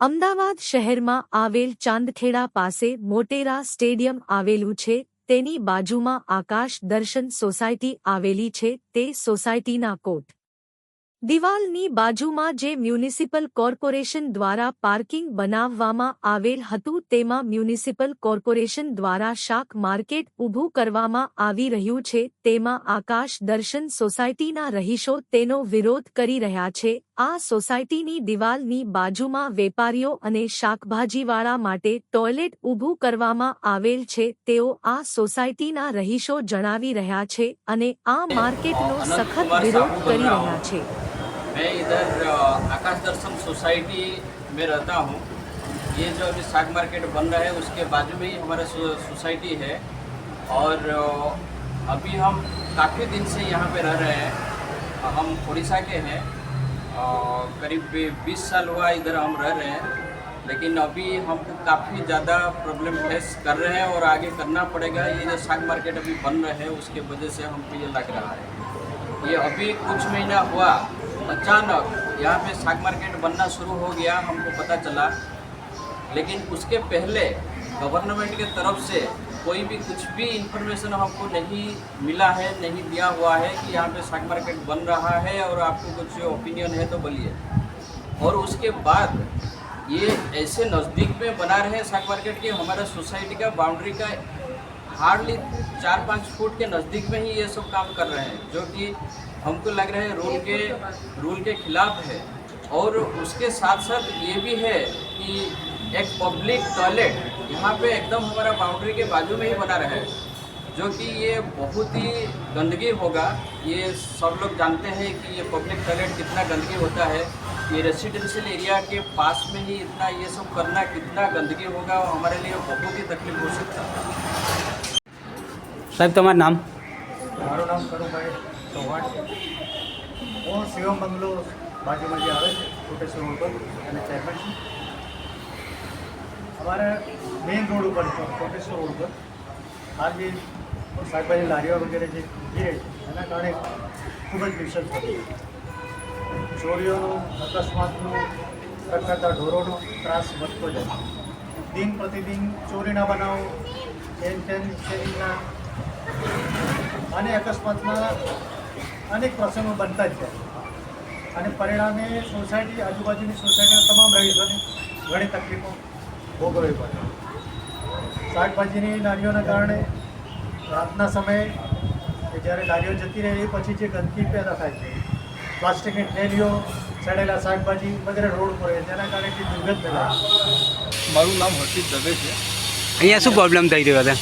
અમદાવાદ શહેરમાં આવેલ ચાંદખેડા પાસે મોટેરા સ્ટેડિયમ આવેલું છે. તેની બાજુમાં આકાશ દર્શન સોસાયટી આવેલી છે. તે સોસાયટીના કોટ દિવાલની બાજુમાં જે મ્યુનિસિપલ કોર્પોરેશન દ્વારા પાર્કિંગ બનાવવામાં આવેલ હતું તેમાં મ્યુનિસિપલ કોર્પોરેશન દ્વારા શાક માર્કેટ ઊભું કરવામાં આવી રહ્યું છે, તેમાં આકાશ દર્શન સોસાયટીના રહીશો તેનો વિરોધ કરી રહ્યા છે. આ સોસાયટીની દિવાલની બાજુમાં વેપારીઓ અને શાકભાજીવાળા માટે ટોયલેટ ઊભું કરવામાં આવેલ છે, તેઓ આ સોસાયટીના રહીશો જણાવી રહ્યા છે અને આ માર્કેટનો સખત વિરોધ કરી રહ્યા છે. मैं इधर आकाश दर्शन सोसाइटी में रहता हूँ। ये जो अभी साग मार्केट बन रहा है, उसके बाजू में ही हमारा सोसाइटी है। और अभी हम काफ़ी दिन से यहाँ पे रह रहे हैं। हम उड़ीसा के हैं। करीब बीस साल हुआ इधर हम रह रहे हैं। लेकिन अभी हमको काफ़ी ज़्यादा प्रॉब्लम फेस कर रहे हैं और आगे करना पड़ेगा। ये जो साग मार्केट अभी बन रहे हैं, उसके वजह से हमको ये लग रहा है। ये अभी कुछ महीना हुआ अचानक यहाँ पे साग मार्केट बनना शुरू हो गया, हमको पता चला। लेकिन उसके पहले गवर्नमेंट के तरफ़ से कोई भी कुछ भी इंफॉर्मेशन हमको नहीं मिला है, नहीं दिया हुआ है कि यहाँ पे साग मार्केट बन रहा है और आपको कुछ ओपिनियन है तो बोलिए। और उसके बाद ये ऐसे नज़दीक में बना रहे हैं साग मार्केट की, हमारा सोसाइटी का बाउंड्री का हार्डली चार पाँच फुट के नज़दीक में ही ये सब काम कर रहे हैं, जो कि हमको लग रहा है रूल के रूल के खिलाफ है। और उसके साथ साथ ये भी है कि एक पब्लिक टॉयलेट यहाँ पे एकदम हमारा बाउंड्री के बाजू में ही बना रहा है जो कि ये बहुत ही गंदगी होगा। ये सब लोग जानते हैं कि ये पब्लिक टॉयलेट कितना गंदगी होता है। ये रेसिडेंशियल एरिया के पास में ही इतना ये सब करना कितना गंदगी होगा और हमारे लिए बहुत ही तकलीफ़ हो सकता है। साहब तुम्हारा नाम? हमारा नाम करो भाई ચૌહાણ હું શિવમ બંગલો બાજુમાં જે આવે છે, કોટેશ્વર રોડ અને ચેરમેન છું. અમારે મેઇન રોડ ઉપર છે, કોટેશ્વર રોડ ઉપર. હાલ જે શાકભાજી લારીઓ વગેરે જે ગીરે છે, એના કારણે ખૂબ જ નુકસાન થતું ચોરીઓનો, અકસ્માતનો કરતા ઢોરોનો ત્રાસ વધતો જાય દિન પ્રતિદિન ચોરીના બનાવો એન ટેન ચેનના અને અકસ્માતના અનેક પ્રસંગો બનતા જ જાય. અને પરિણામે સોસાયટી આજુબાજુની સોસાયટીના તમામ રહીશોને ઘણી તકલીફો ભોગવવી પડે. શાકભાજીની લારીઓના કારણે રાતના સમયે કે જ્યારે લારીઓ જતી રહે એ પછી જે ગંદકી પેદા થાય છે પ્લાસ્ટિકની થેલીઓ સડેલા શાકભાજી વગેરે રોડ પર હોય જેના કારણે જે દુર્ગંધ ફેલાય. મારું નામ હર્ષિત દવે છે. અહીંયા શું પ્રોબ્લેમ થઈ રહ્યો હતા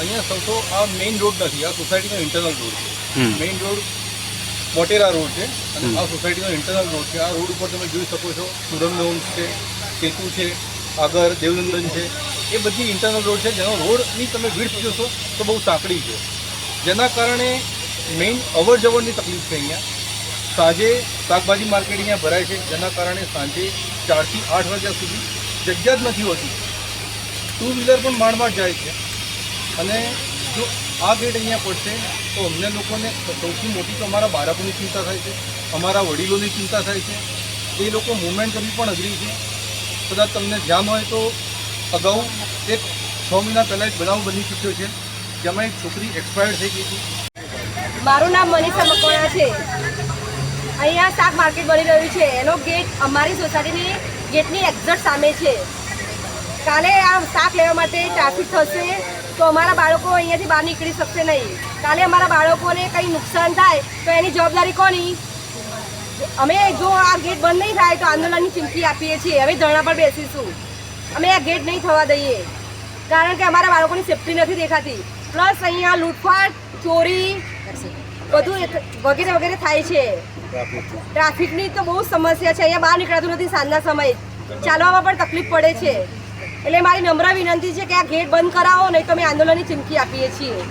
અહીંયા સૌ તો આ મેઇન રોડ નથી આ સોસાયટીનો ઇન્ટરનલ રોડ છે. મેઇન રોડ મોટેરા રોડ છે. અને આ સોસાયટીનો ઇન્ટરનલ રોડ છે. આ રોડ ઉપર તમે જોઈ શકો છો હોમ્સ છે કેતુ છે આગળ દેવનંદન છે. એ બધી ઇન્ટરનલ રોડ છે. જેનો રોડની તમે વિડ્થ જોશો તો બહુ સાંકડી છે. જેના કારણે મેઇન અવર જવરની તકલીફ છે અહીંયા. સાંજે શાકભાજી માર્કેટ અહીંયા ભરાય છે. જેના કારણે સાંજે ચારથી આઠ વાગ્યા સુધી જગ્યા જ નથી હોતી. ટુ વ્હીલર પણ માંડ માંડ જાય છે. અને જો આ ગેટ અહીંયા પડશે, તો અમને લોકોને સૌથી મોટી તો અમારા બાળકોની ચિંતા થાય છે, અમારા વડીલોની ચિંતા થાય છે. એ લોકો મુવમેન્ટ કરવી પણ અઘરી છે. કદાચ તમને ધ્યાન હોય તો અગાઉ એક છ મહિના પહેલાં એક બનાવ બની ચૂક્યો છે, જેમાં એક છોકરી એક્સપાયર્ડ થઈ ગઈ હતી. મારું નામ મનીષા મકવાણા છે. અહીંયા શાક માર્કેટ બની રહ્યું છે. એનો ગેટ અમારી સોસાયટીની ગેટની એક્ઝેક્ટ સામે છે. કાલે આ શાક લેવા માટે ટ્રાફિક થશે. તો અમારા બાળકો અહીંયાથી બહાર નીકળી શકશે નહીં. કાલે અમારા બાળકોને કંઈ નુકસાન થાય તો એની જવાબદારી કોની? અમે જો આ ગેટ બંધ નહીં થાય તો આંદોલનની ચીમકી આપીએ છીએ. અમે ધરણા પર બેસીશું. અમે આ ગેટ નહીં થવા દઈએ. કારણ કે અમારા બાળકોની સેફટી નથી દેખાતી. પ્લસ અહીંયા લૂંટફાટ, ચોરી, બધું વગેરે વગેરે થાય છે. ટ્રાફિકની તો બહુ સમસ્યા છે. અહીંયા બહાર નીકળાતું નથી સાંજના સમયે. ચાલવામાં પણ તકલીફ પડે છે. એટલે મારી નમ્ર વિનંતી છે કે આ ગેટ બંધ કરાવો, નહીં તો અમે આંદોલનની ચીમકી આપીએ છીએ.